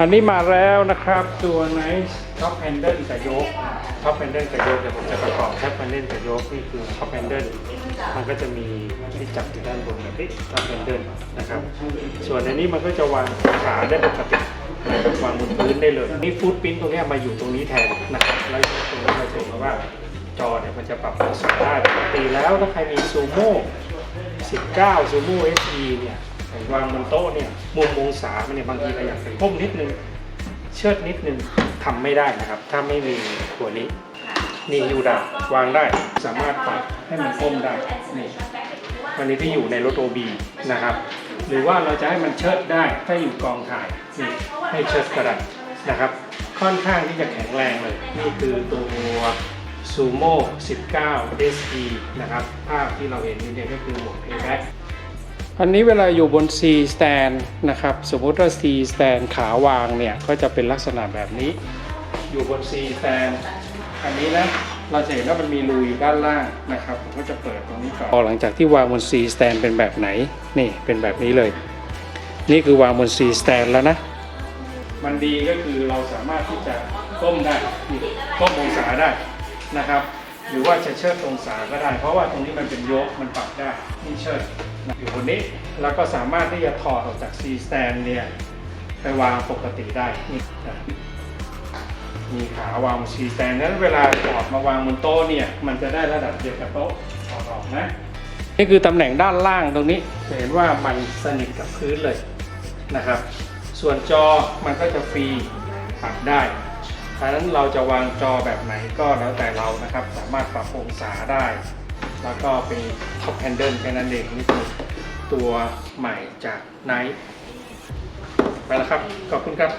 อันนี้มาแล้วนะครับตัว Nice Top Handle กับยก Top Handle กับยกเดี๋ยวผมจะประกอบแท็บ Handle กับยกนี่คือ Top Handle มันก็จะมีที่จับอยู่ด้านบนแบบนี้ Top Handle นะครับ ส่วนอันนี้มันก็จะวางขาได้ปกติวางบนพื้นได้เลยนี่ฟุตปิ้นตรงนี้มาอยู่ตรงนี้แทนนะครับแล้วตรงนี้เราจะเห็นว่าจอเนี่ยมันจะปรับองศาได้ปกติแล้วถ้าใครมีซูโม่19ซูโม่ SE เนี่ย วางบนโต๊ะเนี่ยมุมองศามันเนี่ยบางทีเราอยากไปก้มนิดนึงเชิดนิดนึงทำไม่ได้นะครับ ถ้าไม่มีตัวนี้นี่อยู่ด้วางได้สามารถปรับให้มันก้มได้นี่วันนี้ที่อยู่ในรถโอบีนะครับ หรือว่าเราจะให้มันเชิดได้ถ้าอยู่กองถ่ายนี่ให้เชิดก็ได้นะครับ ค่อนข้างที่จะแข็งแรงเลย นี่คือตัวซูโม่19 SE นะครับ ภาพที่เราเห็นนี่เนี่ยก็คือหมวก a b a c k อันนี้เวลาอยู่บน C stand นะครับ สมมติว่า C stand ขาวางเนี่ย ก็จะเป็นลักษณะแบบนี้ อยู่บน C stand อันนี้นะ เราจะเห็นว่ามันมีรูอยู่ด้านล่างนะครับ ผมก็จะเปิดตรงนี้ก่อนพอหลังจากที่วางบน C stand เป็นแบบไหน นี่เป็นแบบนี้เลย นี่คือวางบน C stand แล้วนะ มันดีก็คือเราสามารถที่จะก้มได้ก้มองศาได้นะครับ หรือว่าจะเชิดองศาก็ได้ เพราะว่าตรงนี้มันเป็นยกมันปรับได้นี่เชิด อยู่บนนี้แล้วก็สามารถที่จะถอดออกจาก C stand เนี่ยไปวางปกติได้นี่นะมีขาวางบน C stand นั้นเวลาถอดมาวางบนโต๊ะเนี่ยมันจะได้ระดับเดียวกับโต๊ะถอดออกนะนี่คือตำแหน่งด้านล่างตรงนี้จะเห็นว่ามันสนิทกับพื้นเลยนะครับ ส่วนจอมันก็จะฟรีปรับได้ดังนั้นเราจะวางจอแบบไหนก็แล้วแต่เรานะครับ สามารถปรับองศาได้ แล้วก็เป็นท็อปแฮนเดิลแค่นั้นเองนี่คือตัวใหม่จากไนท์ไปแล้วครับ ขอบคุณครับ